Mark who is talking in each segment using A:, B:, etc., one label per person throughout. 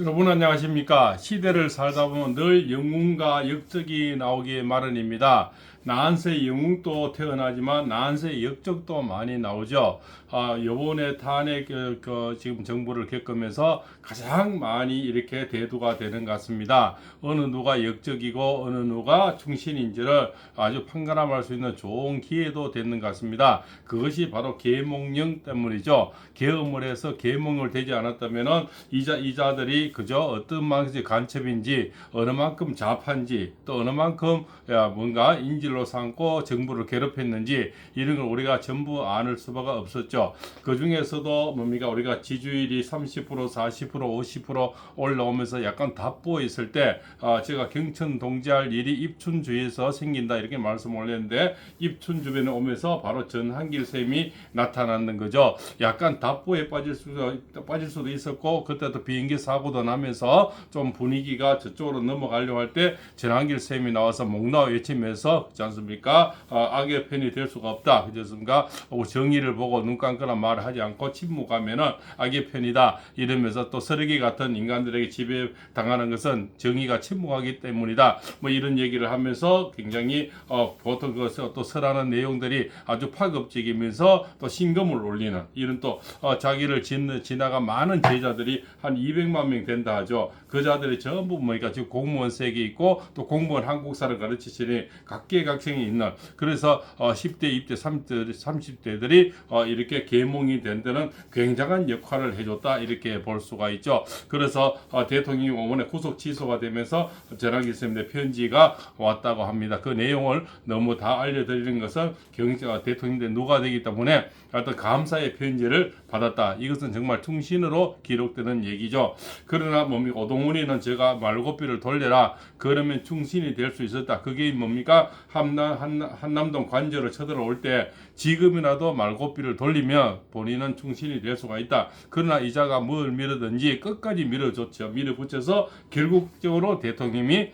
A: 여러분 안녕하십니까? 시대를 살다 보면 늘 영웅과 역적이 나오기 마련입니다 난세 영웅도 태어나지만 난세 역적도 많이 나오죠. 아 요번에 탄핵 그, 그 지금 정부를 겪으면서 가장 많이 이렇게 대두가 되는 것 같습니다. 어느 누가 역적이고 어느 누가 충신인지를 아주 판가름할 수 있는 좋은 기회도 되는 것 같습니다. 그것이 바로 계몽령 때문이죠. 계엄을 해서 계몽을 되지 않았다면은 이자 이자들이 그저 어떤 만큼 간첩인지 어느 만큼 좌파인지 또 어느 만큼 야 뭔가 인 질로 삼고 정부를 괴롭혔는지 이런 걸 우리가 전부 아는 수가 없었죠. 그 중에서도 뭡니까 우리가 지지율이 30% 40% 50% 올라오면서 약간 답보 있을 때 아, 제가 경천 동지할 일이 입춘주에서 생긴다 이렇게 말씀 올렸는데 입춘주변에 오면서 바로 전한길 셈이 나타나는 거죠. 약간 답보에 빠질 수도 빠질 수도 있었고 그때도 비행기 사고도 나면서 좀 분위기가 저쪽으로 넘어가려고 할 때 전한길 셈이 나와서 목나 외치면서 않습니까? 아, 악의 편이 될 수가 없다. 그렇습니까? 어, 정의를 보고 눈 감거나 말을 하지 않고 침묵하면은 악의 편이다. 이러면서 또 서르기 같은 인간들에게 지배 당하는 것은 정의가 침묵하기 때문이다. 뭐 이런 얘기를 하면서 굉장히 어, 보통 그또 설하는 내용들이 아주 파급적이면서 또 신금을 올리는 이런 또 어, 자기를 짓는 지나간 많은 제자들이 한 200만 명 된다 하죠. 그 자들이 전부 뭐니까 지금 공무원 세계 있고 또 공무원 한국사를 가르치시니 각계각 층이 있는 그래서 어, 10대, 20대, 30대, 30대들이 어, 이렇게 계몽이 된 데는 굉장한 역할을 해줬다 이렇게 볼 수가 있죠. 그래서 어, 대통령이 오번에 구속 취소가 되면서 전화기 쌤의 편지가 왔다고 합니다. 그 내용을 너무 다 알려드리는 것은 경제 대통령대 누가 되기 때문에 어떤 감사의 편지를 받았다. 이것은 정말 충신으로 기록되는 얘기죠. 그러나 뭡니까 오동훈이는 제가 말고비를 돌려라. 그러면 충신이 될 수 있었다. 그게 뭡니까 한남 한남, 한남동 관저를 쳐들어올 때 지금이라도 말고비를 돌리면 본인은 충신이 될 수가 있다. 그러나 이자가 뭘 밀어든지 끝까지 밀어줬죠. 밀어붙여서 결국적으로 대통령이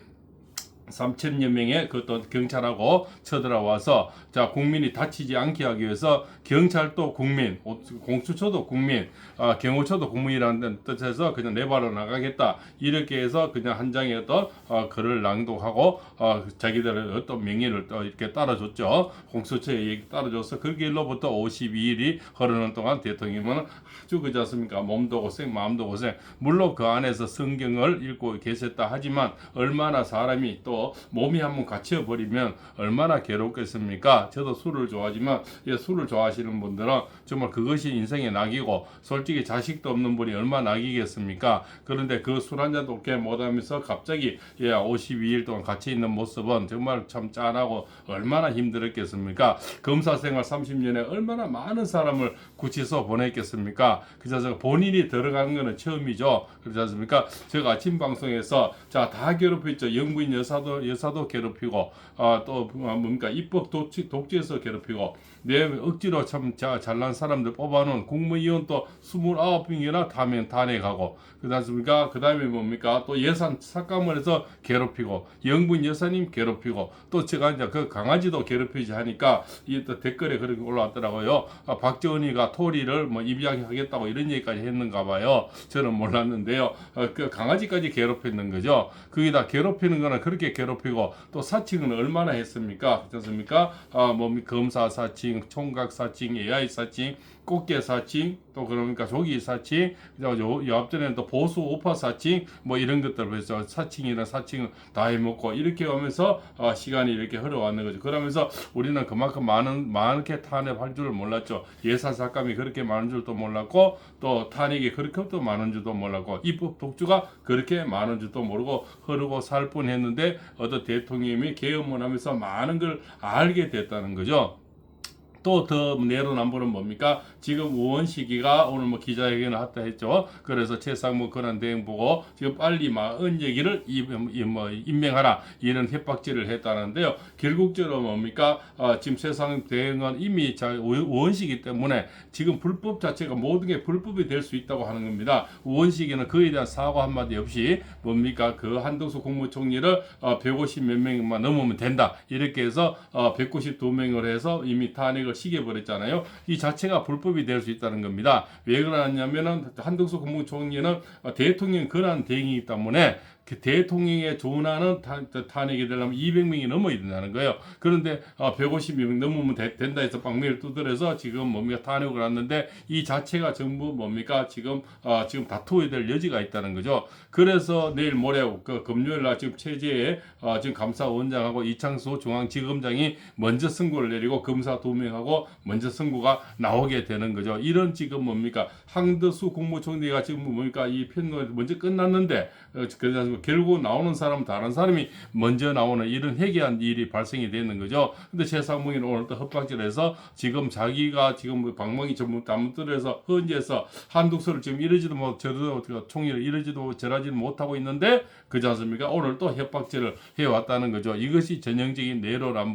A: 3천여 명의 그 또 경찰하고 쳐들어와서 자 국민이 다치지 않게 하기 위해서 경찰도 국민, 공수처도 국민, 아, 경호처도 국민이라는 뜻에서 그냥 내발로 나가겠다 이렇게 해서 그냥 한 장의 어떤 어, 글을 낭독하고 어, 자기들의 어떤 명예를 또 이렇게 따라줬죠. 공수처에 얘기 따라줘서 그 길로부터 52일이 흐르는 동안 대통령은 아주 그지 않습니까? 몸도 고생, 마음도 고생. 물론 그 안에서 성경을 읽고 계셨다 하지만 얼마나 사람이 또 몸이 한번 갇혀 버리면 얼마나 괴롭겠습니까? 저도 술을 좋아하지만 예, 술을 좋아하시는 분들은 정말 그것이 인생의 낙이고 솔직히 자식도 없는 분이 얼마나 낙이겠습니까? 그런데 그 술 한 잔도 깨 못하면서 갑자기 예, 52일 동안 같이 있는 모습은 정말 참 짠하고 얼마나 힘들었겠습니까? 검사 생활 30년에 얼마나 많은 사람을 구치소 보냈겠습니까? 그래서 본인이 들어가는 거는 처음이죠. 그렇지 않습니까? 제가 아침 방송에서 자 다 괴롭혔죠. 영부인 여사도 여사도 괴롭히고 아, 또 뭡니까? 입법 독지 독재에서 괴롭히고 내 억지로 참 자, 잘난 사람들 뽑아놓은 국무위원 또 29명이나 타면 탄핵하고 그렇습니까? 그 다음에 뭡니까? 또 예산 삭감을 해서 괴롭히고 영분 여사님 괴롭히고 또 제가 이제 그 강아지도 괴롭히지 하니까 이또 댓글에 그렇게 올라왔더라고요. 아, 박정은이가 토리를 뭐 입양하겠다고 이런 얘기까지 했는가 봐요. 저는 몰랐는데요. 어, 그 강아지까지 괴롭혔는 거죠. 그게 다 괴롭히는 거는 그렇게 괴롭히고 또 사칭은 얼마나 했습니까? 그렇습니까? 아, 뭐 검사 사칭, 총각 사칭, AI 사칭, 꽃게 사칭, 또 그러니까 조기 사칭, 요, 요 앞전에는 또 보수 오파 사칭, 뭐 이런 것들 해서 사칭이나 사칭을 다 해먹고 이렇게 오면서 어, 시간이 이렇게 흘러왔는 거죠. 그러면서 우리는 그만큼 많은 많게 탄핵할 줄을 몰랐죠. 예산 삭감이 그렇게 많은 줄도 몰랐고 또 탄핵이 그렇게 또 많은 줄도 몰랐고 입법 독주가 그렇게 많은 줄도 모르고 흐르고 살 뻔 했는데 어떤 대통령이 계엄을 하면서 많은 걸 알게 됐다는 거죠. 또 더 내로남불은 뭡니까? 지금 우원 시기가 오늘 뭐 기자회견을 했다 했죠. 그래서 최상무 권한 대행 보고 지금 빨리 막 은 얘기를 뭐 임명하라 이런 협박질을 했다는데요. 결국적으로 뭡니까? 아, 지금 최상 대행은 이미 자 우원시기 때문에 지금 불법 자체가 모든 게 불법이 될 수 있다고 하는 겁니다. 우원시기는 그에 대한 사과 한마디 없이 뭡니까? 그 한덕수 국무총리를 어, 150 몇 명만 넘으면 된다. 이렇게 해서 어, 192명을 해서 이미 탄핵을 탄핵을 시켜버렸잖아요. 이 자체가 불법이 될 수 있다는 겁니다. 왜 그러냐면은 한덕수 국무총리는 어, 대통령 권한 대행이기 때문에 그 대통령의 조언하는 탄- 탄핵이 되려면 200명이 넘어야 된다는 거예요. 그런데 150명 넘으면 되- 된다 해서 방미를 두드려서 지금 뭡니까 탄핵을 했는데 이 자체가 전부 뭡니까 지금 어, 지금 다투어야 될 여지가 있다는 거죠. 그래서 내일 모레 그 금요일 날 지금 체제에 어, 지금 감사원장하고 이창수 중앙지검장이 먼저 선고를 내리고 검사 두 명하고 먼저 선고가 나오게 되는 거죠. 이런 지금 뭡니까 황덕수 국무총리가 지금 뭡니까 이 편을 먼저 끝났는데 어, 그 결국 나오는 사람은 다른 사람이 먼저 나오는 이런 해괴한 일이 발생이 되는 거죠. 근데 최상봉이는 오늘 또 헛박질 해서 지금 자기가 지금 뭐 방망이 전부 담들어서 헌재에서 한독수를 지금 이러지도 못 저도 어떻게 총리를 이러지도 저러지도 못하고 있는데 그지 않습니까? 오늘 또 협박질을 해왔다는 거죠. 이것이 전형적인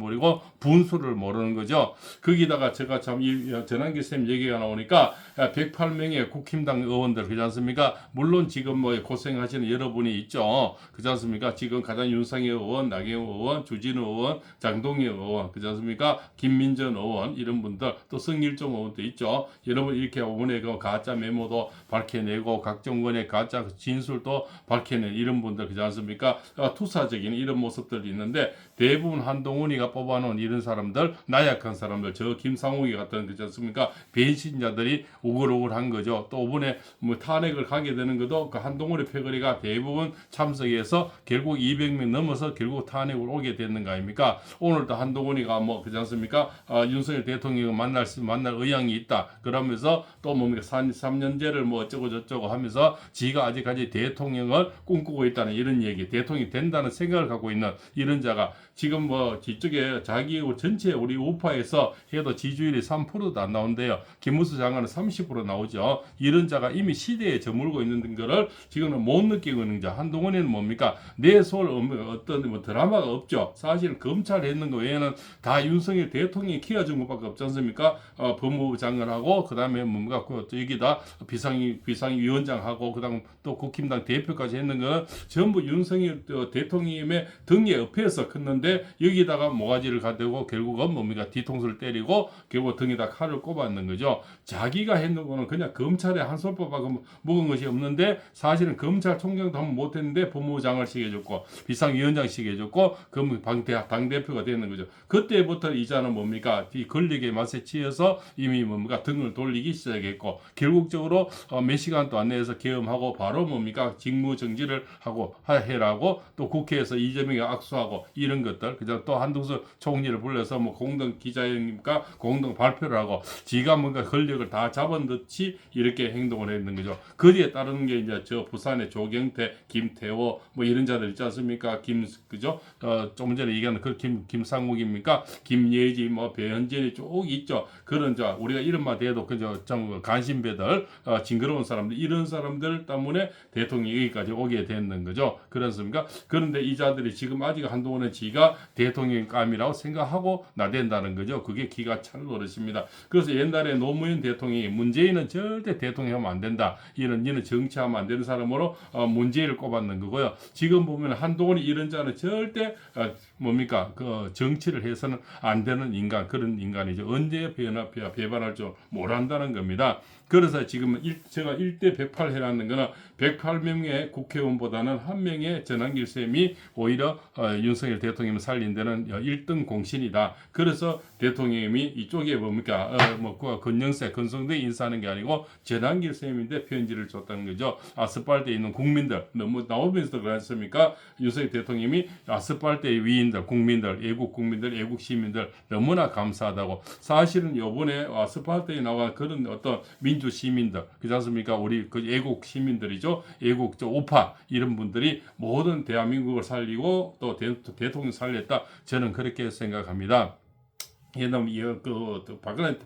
A: 부리고 분수를 모르는 거죠. 거기다가 제가 참이 전환기 쌤 얘기가 나오니까 108명의 국힘당 의원들 그지 않습니까? 물론 지금 뭐 고생하시는 여러분이 있죠. 그지 않습니까? 지금 가장 윤상희 의원, 나경원 의원, 주진우 의원, 장동희 의원 그지 않습니까? 김민전 의원 이런 분들 또 성일종 의원도 있죠. 여러분 이렇게 오늘 그 가짜 메모도 밝혀내고 각 정권의 가짜 진술도 밝혀낸 이런 분들 그지 않습니까? 어, 투사적인 이런 모습들이 있는데 대부분 한동훈이가 뽑아놓은 이런 사람들 나약한 사람들 저 김상욱이 같은 그지 않습니까? 배신자들이 우글우글한 거죠. 또 이번에 뭐 탄핵을 가게 되는 것도 그 한동훈의 패거리가 대부분 참석해서 결국 200명 넘어서 결국 탄핵을 오게 됐는 거 아닙니까? 오늘도 한동훈이가 뭐 그지 않습니까? 어, 윤석열 대통령을 만날 수 만날 의향이 있다. 그러면서 또 뭡니까 3년제를 뭐 어쩌고 저쩌고 하면서 지가 아직까지 대통령을 꿈꾸고 있다는 이런 얘기, 대통령이 된다는 생각을 갖고 있는 이런 자가 지금 뭐 뒤쪽에 자기 전체 우리 우파에서 해도 지지율이 3%도 안 나온대요. 김무수 장관은 30% 나오죠. 이런 자가 이미 시대에 저물고 있는 거를 지금은 못 느끼고 있는 자. 한동훈 에는 뭡니까? 내 소울 어떤 뭐 드라마가 없죠. 사실 검찰에 있는 거 외에는 다 윤석열 대통령이 키워준 것밖에 없지 않습니까? 어, 법무부 장관하고 그다음에 뭡니까? 그 여기다 비상위 비상위원장하고 그다음 또 국힘당 대표까지 했는 거는 전부 윤석열 어, 대통령의 등에 업해서 컸는데 여기다가 모가지를 가대고 결국은 뭡니까? 뒤통수를 때리고 결국 등에다 칼을 꼽았는 거죠. 자기가 했는 거는 그냥 검찰의 한솔법하고 먹은 것이 없는데 사실은 검찰총장도 한번 못했는데 법무부장을 시켜줬고 비상위원장 시켜줬고 그럼 방대 당 대표가 되는 거죠. 그때부터 이자는 뭡니까? 이 권력의 맛에 취해서 이미 뭡니까 등을 돌리기 시작했고 결국적으로 어, 몇 시간도 안 내에서 계엄하고 바로 뭡니까 직무 정지를 하고 하- 해라고 또 국회에서 이재명이 악수하고 이런 것들 그저 또 한동수 총리를 불러서 뭐 공동 기자회견과 공동 발표를 하고 지가 뭔가 권력을 다 잡은 듯이 이렇게 행동을 했는 거죠. 거기에 따르는 게 이제 저 부산의 조경태, 김태 호뭐 이런 자들 있지 않습니까? 김 그죠? 어, 좀 전에 얘기한 그김 김상욱입니까? 김예지 뭐 배현진이 쭉 있죠. 그런 자 우리가 이름만 대도 그저 좀 간신배들 어, 징그러운 사람들 이런 사람들 때문에 대통령이 여기까지 오게 됐는 거죠. 그렇습니까? 그런데 이 자들이 지금 아직 한동훈은 지가 대통령감이라고 생각하고 나댄다는 거죠. 그게 기가 찰 노릇입니다. 그래서 옛날에 노무현 대통령이 문재인은 절대 대통령 하면 안 된다. 이런 이는 정치하면 안 되는 사람으로 어, 문재인을 꼽았는 거고요. 지금 보면 한동훈이 이런 자는 절대 어, 뭡니까 그 정치를 해서는 안 되는 인간 그런 인간이죠. 언제 변화 배반할 줄 모른다는 겁니다. 그래서 지금 일, 제가 1대 108 해놨는 거는 108명의 국회의원보다는 한 명의 전환길 쌤이 오히려 어, 윤석열 대통령을 살린 데는 1등 공신이다. 그래서 대통령이 이쪽에 뭡니까 어, 뭐그 건영세 건성대 인사하는 게 아니고 전환길 쌤인데 편지를 줬다는 거죠. 아스팔트에 있는 국민들 너무 나오면서 그렇습니까? 윤석열 대통령이 아스팔트의 위인 들, 국민들, 애국 국민들, 애국 시민들 너무나 감사하다고. 사실은 요번에 아스팔트에 나와 그런 어떤 민주 시민들, 그렇지 않습니까? 우리 그 애국 시민들이죠. 애국 저 오파 이런 분들이 모든 대한민국을 살리고 또 대, 대통령 살렸다. 저는 그렇게 생각합니다. 옛날 그, 그 박근혜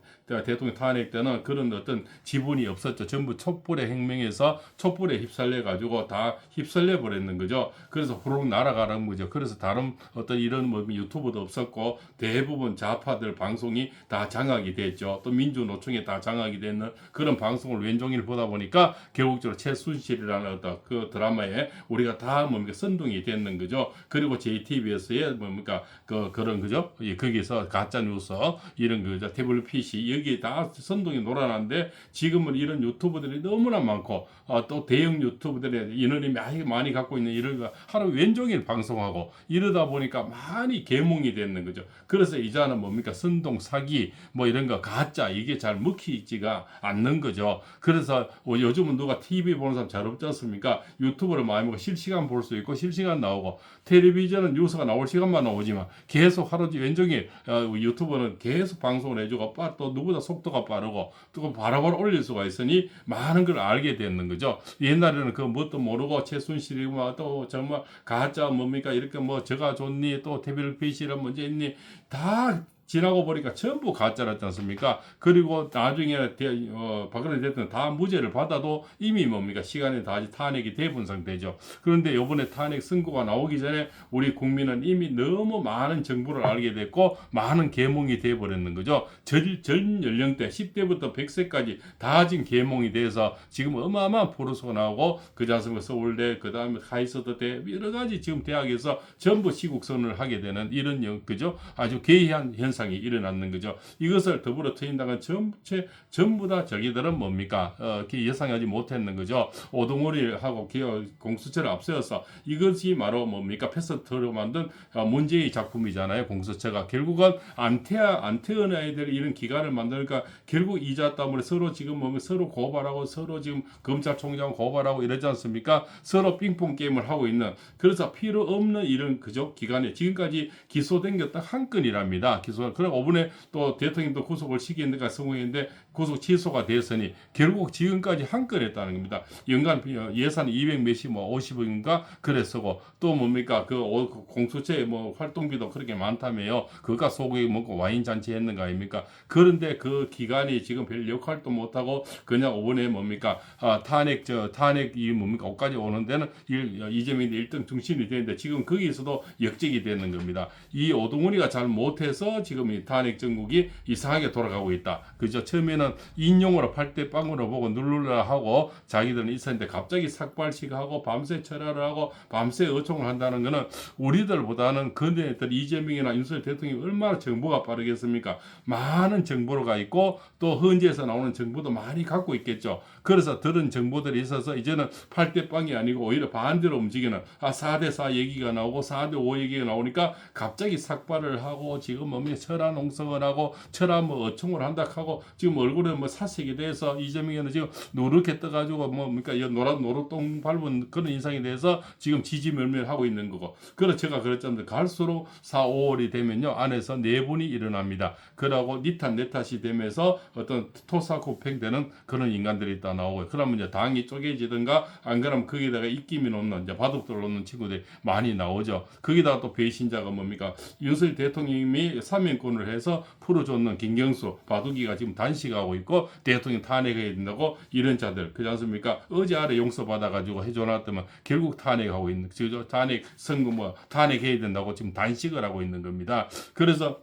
A: 대통령 탄핵 때는 그런 어떤 지분이 없었죠. 전부 촛불의 혁명에서 촛불에 휩쓸려 가지고 다 휩쓸려 버렸는 거죠. 그래서 후룩 날아가는 거죠. 그래서 다른 어떤 이런 뭐 유튜브도 없었고 대부분 좌파들 방송이 다 장악이 됐죠. 또 민주노총에 다 장악이 되는 그런 방송을 왼종일 보다 보니까 결국적으로 최순실이라는 어떤 그 드라마에 우리가 다 뭡니까 선동이 됐는 거죠. 그리고 JTBS에 뭡니까 그 그런 거죠. 예, 거기서 가짜 뉴스 뉴스 이런 그 태블릿 PC 여기에 다 선동이 놀아나는데 지금은 이런 유튜버들이 너무나 많고 어, 또 대형 유튜브들의 인원이 많이, 많이 갖고 있는 이런 거 하루 왼종일 방송하고 이러다 보니까 많이 계몽이 되는 거죠. 그래서 이자는 뭡니까 선동 사기 뭐 이런 거 가짜 이게 잘 먹히지가 않는 거죠. 그래서 어, 요즘은 누가 TV 보는 사람 잘 없지 않습니까? 유튜브를 많이 보고 실시간 볼 수 있고 실시간 나오고 텔레비전은 뉴스가 나올 시간만 나오지만 계속 하루 왼종일 어, 유튜브 는 계속 방송을 해주고 빠, 또 누구보다 속도가 빠르고 또 바로바로 올릴 수가 있으니 많은 걸 알게 되는 거죠. 옛날에는 그 뭣도 모르고 최순실이고 뭐또 정말 가짜 뭡니까? 이렇게 뭐 저가 좋니? 또 태블릿 PC는 문제 있니? 다 지나고 보니까 전부 가짜였지 않습니까? 그리고 나중에 대, 어, 박근혜 대통령 다 무죄를 받아도 이미 뭡니까 시간이 다 탄핵이 돼본 상태죠. 그런데 이번에 탄핵 선고가 나오기 전에 우리 국민은 이미 너무 많은 정보를 알게 됐고 많은 계몽이 돼버렸는 거죠. 전, 전 연령대 10대부터 100세까지 다 지금 계몽이 돼서 지금 어마어마한 포로소가 나오고 그지 않습니까? 서울대 그 다음에 카이스트 대 여러 가지 지금 대학에서 전부 시국선을 하게 되는 이런 영, 그죠? 아주 괴이한 현상 이 일어났는 거죠. 이것을 더불어 트인당은 전체 전부 다 저기들은 뭡니까? 어, 그 예상하지 못했는 거죠. 오동오리하고 기어 공수처를 앞세워서 이것이 바로 뭡니까? 패스트로 만든 어, 문제의 작품이잖아요. 공수처가 결국은 안 태어 안 태어난 아이들이 이런 기관을 만드니까 결국 이자 때문에 서로 지금 뭐 서로 고발하고 서로 지금 검찰총장 고발하고 이러지 않습니까? 서로 빙봉 게임을 하고 있는 그래서 필요 없는 이런 그죠 기관에 지금까지 기소된 게 딱 한 건이랍니다. 기소 그럼 5분에 또 대통령도 구속을 시키는가 성공했는데 구속 취소가 됐으니 결국 지금까지 한 건 했다는 겁니다. 연간 예산 200 몇십 뭐 50억인가 그랬었고 또 뭡니까 그 오- 공수처의 뭐 활동비도 그렇게 많다며요. 그가 소고기 먹고 와인 잔치 했는 가 아닙니까? 그런데 그 기간이 지금 별 역할도 못하고 그냥 5분에 뭡니까 아, 탄핵 저 탄핵 이 뭡니까 옷까지 오는 데는 일, 이재명이 1등 중심이 되는데 지금 거기에서도 역적이 되는 겁니다. 이 오동훈이가 잘 못해서 지금 이 탄핵 정국이 이상하게 돌아가고 있다. 그죠? 처음에는 인용으로 팔대 빵으로 보고 누르라 하고 자기들은 있었는데 갑자기 삭발식하고 밤새 철야를 하고 밤새 어총을 한다는 거는 우리들보다는 그네들 이재명이나 윤석열 대통령이 얼마나 정보가 빠르겠습니까? 많은 정보가 있고 또 헌재에서 나오는 정보도 많이 갖고 있겠죠. 그래서 들은 정보들이 있어서 이제는 8대 빵이 아니고 오히려 반대로 움직이는 아 4대 4 얘기가 나오고 4대 5 얘기가 나오니까 갑자기 삭발을 하고 지금 뭡니까 철화 농성을 하고 철화 뭐 어총을 한다 하고 지금 얼굴에 뭐 사색이 돼서 이재명이는 지금 노랗게 떠가지고 뭐이 노란 노릇똥 밟은 그런 인상이 돼서 지금 지지멸멸하고 있는 거고. 그래서 제가 그랬잖아요. 갈수록 4, 5월이 되면요. 안에서 내분이 일어납니다. 그러고 니탄 내 탓이 되면서 어떤 토사구팽되는 그런 인간들이 있다 나오고 그러면 이제 당이 쪼개지든가 안 그러면 거기다가 입김이 놓는 이제 바둑들 놓는 친구들이 많이 나오죠. 거기다가 또 배신자가 뭡니까? 윤석열 대통령이 사면권을 해서 풀어줬는 김경수 바둑이가 지금 단 식하고 있고 대통령 탄핵해야 된다고 이런 자들 그렇지 않습니까? 어제 아래 용서받아가지고 해줘놨더만 결국 탄핵하고 있는 그죠 탄핵 선거 뭐 탄핵해야 된다고 지금 단식을 하고 있는 겁니다. 그래서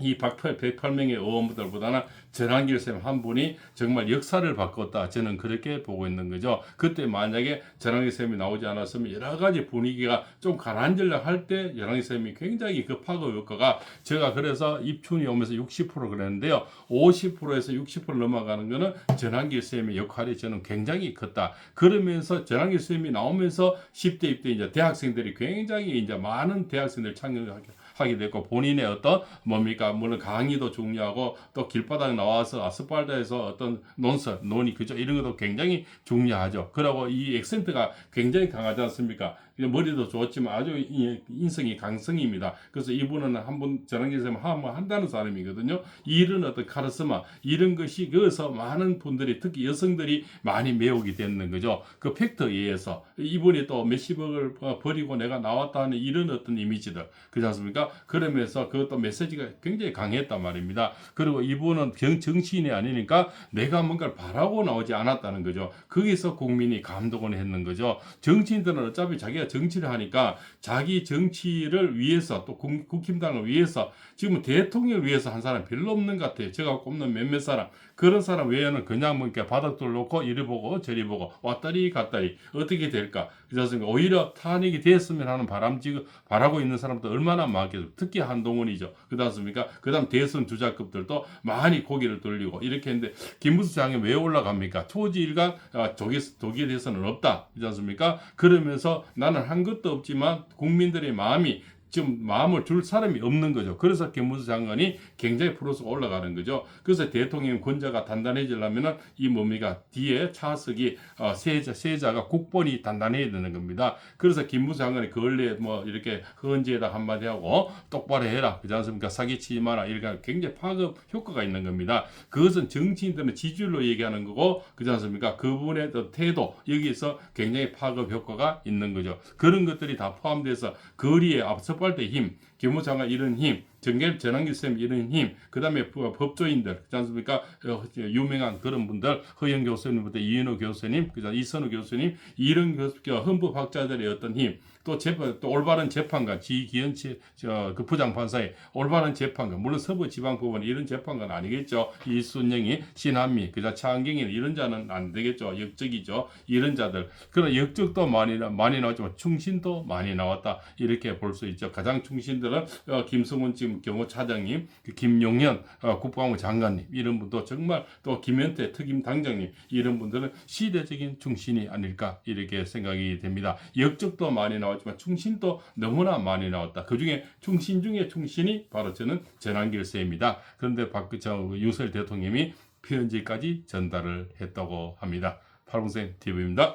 A: 이 108명의 의원들보다는 전한길 쌤 한 분이 정말 역사를 바꿨다. 저는 그렇게 보고 있는 거죠. 그때 만약에 전한길 쌤이 나오지 않았으면 여러 가지 분위기가 좀 가라앉으려 할 때 전한길 쌤이 굉장히 급하고 효과가 제가 그래서 입춘이 오면서 60% 그랬는데요. 50%에서 60% 넘어가는 거는 전한길 쌤의 역할이 저는 굉장히 컸다. 그러면서 전한길 쌤이 나오면서 10대 입대 이제 대학생들이 굉장히 이제 많은 대학생들 참여하게 하게 됐고 본인의 어떤 뭡니까? 물론 강의도 중요하고 또 길바닥 나와서 아스팔트에서 어떤 논설 논의 그죠? 이런 것도 굉장히 중요하죠. 그리고 이 액센트가 굉장히 강하지 않습니까? 머리도 좋지만 아주 이- 인성이 강성입니다. 그래서 이분은 한번 전환기에서 한번 한다는 사람이거든요. 이런 어떤 카리스마 이런 것이 그래서 많은 분들이 특히 여성들이 많이 매우게 되는 거죠. 그 팩터에 의해서. 이분이 또 몇십억을 어, 버리고 내가 나왔다 하는 이런 어떤 이미지들. 그렇지 않습니까? 그러면서 그것도 메시지가 굉장히 강했단 말입니다. 그리고 이분은 경, 정치인이 아니니까 내가 뭔가를 바라고 나오지 않았다는 거죠. 거기서 국민이 감동을 했는 거죠. 정치인들은 어차피 자기가 정치를 하니까 자기 정치를 위해서 또 국, 국힘당을 위해서 지금 대통령을 위해서 한 사람 별로 없는 것 같아요. 제가 꼽는 몇몇 사람 그런 사람 외에는 그냥 뭐 이렇게 바닥돌 놓고 이리 보고 저리 보고 왔다리 갔다리 어떻게 될까? 그렇습니까 오히려 탄핵이 됐으면 하는 바람 지금 바라고 있는 사람도 얼마나 많겠어요 특히 한동훈이죠. 그렇습니까? 그다음 대선 주자급들도 많이 고개를 돌리고 이렇게 했는데 김무수 장이 왜 올라갑니까? 초지일간 아, 독일 독일에 대해서는 없다. 그렇지 않습니까? 그러면서 나는 한 것도 없지만 국민들의 마음이 지금 마음을 줄 사람이 없는 거죠. 그래서 김무수 장관이 굉장히 프로스가 올라가는 거죠. 그래서 대통령 권자가 단단해지려면은 이 뭡니까 뒤에 차석이 어, 세자 세자가 국본이 단단해야 되는 겁니다. 그래서 김무수 장관이 근래 뭐 이렇게 헌지에다 한마디 하고 똑바로 해라 그렇지 않습니까? 사기치지 마라 이렇게 굉장히 파급 효과가 있는 겁니다. 그것은 정치인들은 지지율로 얘기하는 거고 그렇지 않습니까? 그분의 또 태도 여기서 굉장히 파급 효과가 있는 거죠. 그런 것들이 다 포함돼서 거리에 앞서 뺄때 힘, 기무장관 이런 힘, 정계 전환기 쌤 이런 힘, 그 다음에 법조인들, 그렇지 않습니까? 어, 유명한 그런 분들, 허영 교수님부터 이인호 교수님, 그죠? 이선우 교수님, 이런 교수, 헌법학자들의 어떤 힘, 또 재판, 또 올바른 재판관, 지기현 저그 부장판사의 올바른 재판관, 물론 서부지방법원 이런 재판관 아니겠죠. 이순영이 신한미, 그자 차은경이 이런 자는 안 되겠죠. 역적이죠. 이런 자들. 그런 역적도 많이 나- 많이 나왔지만 충신도 많이 나왔다 이렇게 볼 수 있죠. 가장 충신들은 어, 김성훈 지금 경호차장님, 그 김용현 어, 국방부 장관님 이런 분도 정말 또 김현태 특임 당장님 이런 분들은 시대적인 충신이 아닐까 이렇게 생각이 됩니다. 역적도 많이 나왔지만 충신도 너무나 많이 나왔다. 그 중에 충신 중에 충신이 바로 저는 전환길세입니다. 그런데 박저 윤석열 대통령이 편지까지 전달을 했다고 합니다. 팔봉생 TV입니다.